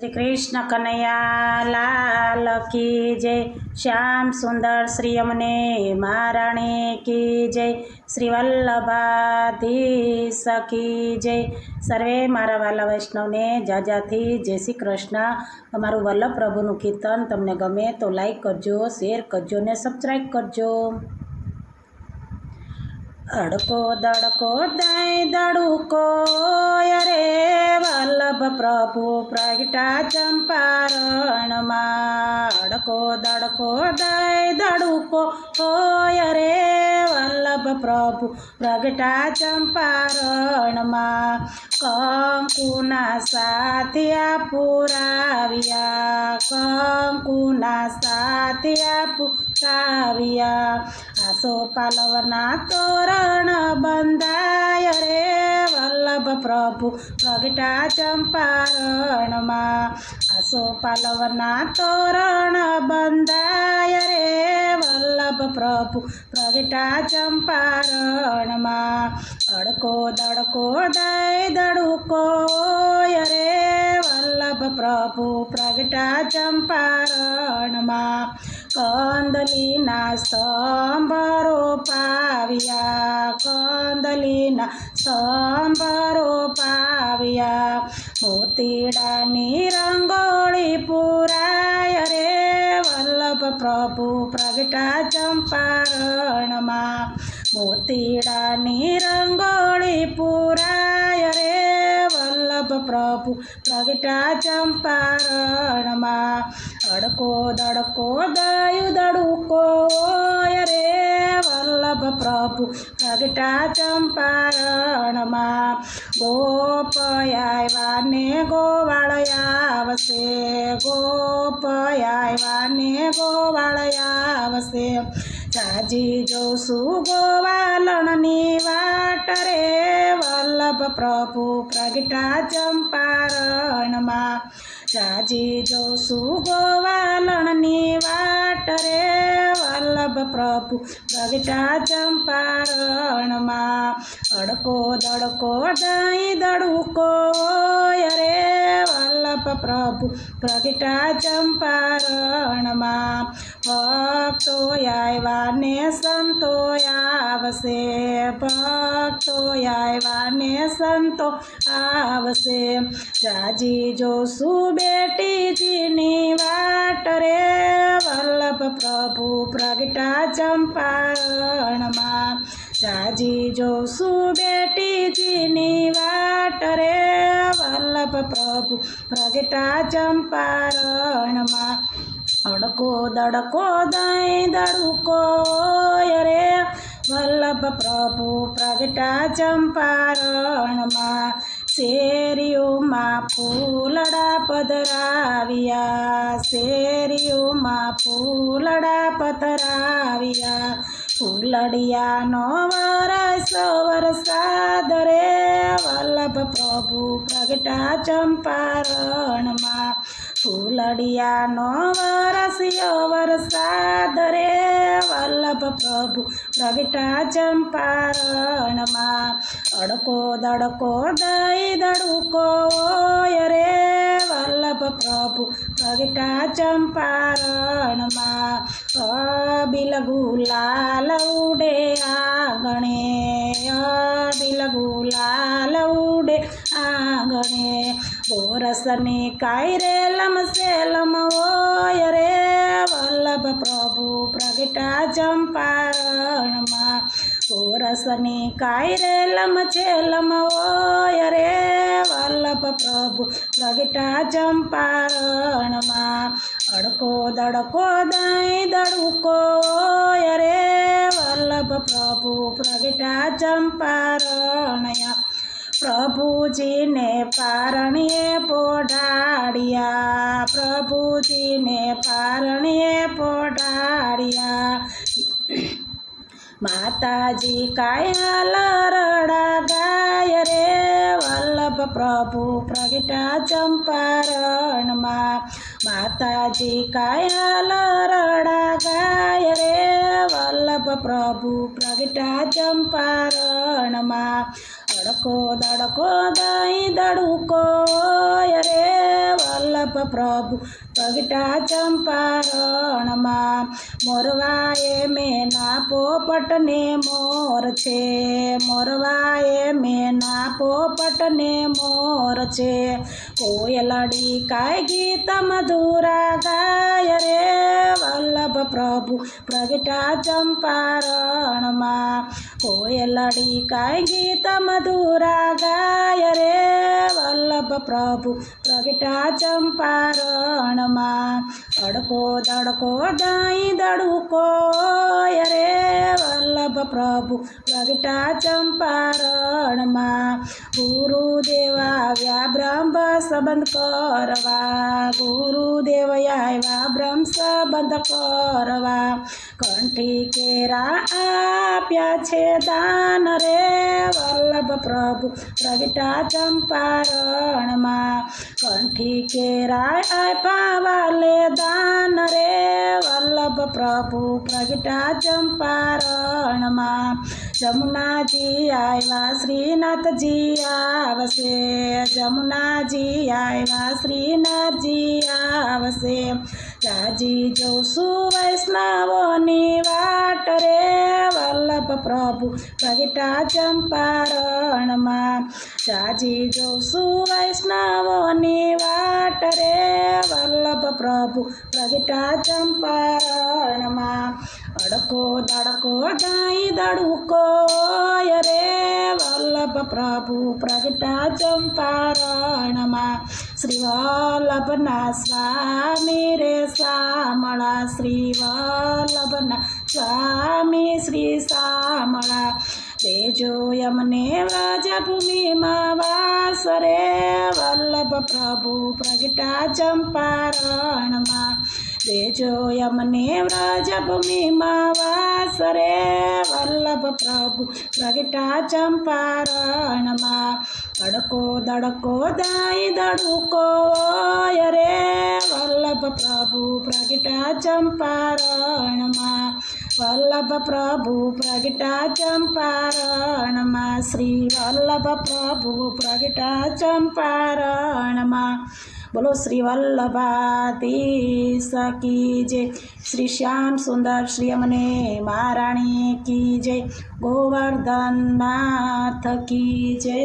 શ્રી કૃષ્ણ કનૈયા લાલ કી જય. શ્યામ સુંદર શ્રી અમને મહારાણી કી જય. શ્રી વલ્લભાધીશ કી જય. સર્વે મારા વાલા વૈષ્ણવને જાજાથી જય શ્રી કૃષ્ણ. અમારું વલ્લભ પ્રભુનું કીર્તન તમને ગમે તો લાઈક કરજો શેર કરજો ને સબસ્ક્રાઈબ કરજો. અડકો દડકો દાય દડુકો અરે વલ્લભ પ્રભુ પ્રગટા ચંપારણમાં અડકો દડકો દાય દડુકો હોય રે, વલ્લભ પ્રભુ પ્રગટા ચંપારણમાં કંકુના સાથિયા પુરાવ્યા, કંકુના સાથિયા પુરાવ્યા આસો પાલવના તોરણ બંધાય રે વલ્લભ પ્રભુ પ્રગટા ચંપારણમાં. આસો પાલવના તોરણ બંધાય રે વલ્લભ પ્રભુ પ્રગટા ચંપારણમાં. અડકો દડકો દય દડુકો રે વલ્લભ પ્રભુ પ્રગટા ચંપારણમાં. કંદલીના સ્તંભરો પાવ્યા, કંદલીના સ્તંભરો પાવ્યા. મોતીડાની રંગોળી પુરાય રે, વલ્લભ પ્રભુ પ્રગટા ચંપારણમાં. મોતીડાની રંગોળી પુરાય રે, વલ્લભ પ્રભુ પ્રગટા ચંપારણમાં. અડકો દડકો દયું દડુકો રે વલ્લભ પ્રભુ પ્રગટા ચંપારણમાં ગોપયાવા ને ગોવાળ આવશે ગોપયાવા ને ગોવાળ આવશે જાજી જોશું ગોવાલણની વાટ રે વલ્લભ પ્રભુ પ્રગટા ચંપારણમાં જાજી જોશું ગોવાલણની વાટ રે વલ્લભ પ્રભુ પ્રગટા ચંપારણમાં. અડકો દડકો દહીં દડુકો રે વલ્લભ પ્રભુ પ્રગટા ચંપારણમાં. ભક્તો આવ્યા ને સંતો આવશે. ભક્તો આવ્યા ને સંતો આવશે. જાજી જોશું બેટીજીની વાટ રે, વલ્લભ પ્રભુ પ્રગટા ચંપારણમાં. જાજી જોશું બેટીજીની વાટ રે, વલ્લભ પ્રભુ પ્રગટા ચંપારણમાં. અડકો દડકો દઈ દડકો રે વલ્લભ પ્રભુ પ્રગટા ચંપારણમાં શેરીઓમાં ફૂલડા પધરાવ્યા, શેરીઓમાં ફૂલડા પધરાવ્યા, ફૂલડિયાનો વરસ વરસાદ રે, વલ્લભ પ્રભુ પ્રગટા ચંપારણમાં ફૂલડિયાનો વરસ્યો વરસાદ રે વલ્લભ પ્રભુ પ્રગટા ચંપારણમાં અડકો દડકો દઈ દડુકો રે વલ્લભ પ્રભુ પ્રગટા ચંપારણમાં અબિલ ગુલાલ ઉડે આંગણે બોરસની કાયરે લમસે લમવોય રે વલ્લભ પ્રભુ પ્રગટા ચંપારણમાં ઓરસની કાયરે લમછે લમવોય રે વલ્લભ પ્રભુ પ્રગટા ચંપારણમાં અડકો દડકો દઈ દડુકો રે વલ્લભ પ્રભુ પ્રગટા ચંપારણયા પ્રભુજીને પારણીએ પોઢાડ્યા. પ્રભુજીને પારણીએ પોઢાડ્યા. માતાજી કાયલ રડા ગાય રે. વલ્લભ પ્રભુ પ્રગટા ચંપારણમાં. માતાજી કાયલ રડા ગાય રે. વલ્લભ પ્રભુ પ્રગટા ચંપારણમાં. અડકો దడకో దాయి દડુકો రే વલ્લભ પ્રભુ પગટા ચંપારણમાં મોરવાએ મેના પોપટને મોર છે મોરવાએ મેના પોપટને મોર છે કોયલડી કાય ગીત મધુરા ગાય પ્રભુ પ્રગટા ચંપારણમાં. કોયલડી કાય ગીત મધુરા ગાય રે, વલ્લભ પ્રભુ, પ્રગટા ચંપારણમાં. અડકો દડકો દાઈ દડુકો રે, વલ્લભ પ્રભુ, પ્રગટા ચંપારણમાં. ગુરુદેવા આવ્યા બ્રહ્મ સંબંધ કરવા. ગુરુદેવ આવ્યા બ્રહ્મ સંબંધ કરવા. કંઠી કેરા આપ્યા છે દાન રે વલ્લભ પ્રભુ પ્રગટા ચંપારણમાં. કંઠી કેરા આપ્યા વાલે દાન રે વલ્લભ પ્રભુ પ્રગટા ચંપારણમાં. જમુનાજી આવ્યા શ્રીનાથજી આવશે. જમુનાજી આવ્યા શ્રીનાથજી આવશે રાજી જોશું વૈષ્ણવોની વાટ રે વલ્લભ પ્રભુ પ્રગટા ચંપારણમાં. રાજી જોશું વૈષ્ણવોની વાટ રે, વલ્લભ પ્રભુ પ્રગટા ચંપારણમાં. અડકો દડકો દાઈ દડુકો રે, વલ્લભ પ્રભુ પ્રગટા ચંપારણમાં. શ્રી વલ્લભના સ્વામી રે શામળા શ્રી વલ્લભના સ્વામી શ્રી શામળા. દેજો યમને વ્રજભૂમિમાં વાસ રે વલ્લભ પ્રભુ પ્રગટા ચંપારણમાં દેજો યમને વ્રજભૂમિમાં વાસ રે વલ્લભ પ્રભુ પ્રગટા ચંપારણમાં અડકો દડકો દાઈ દડુકો રે, વલ્લભ પ્રભુ પ્રગટા ચંપારણમાં વલ્લભ પ્રભુ પ્રગટા ચંપારણમાં શ્રી વલ્લભ પ્રભુ પ્રગટા ચંપારણમાં બોલો શ્રી વલ્લભાતી કી જય શ્રી શ્યામ સુંદર શ્રી અમને મહારાણી કી જય ગોવર્ધન નાથ કી જય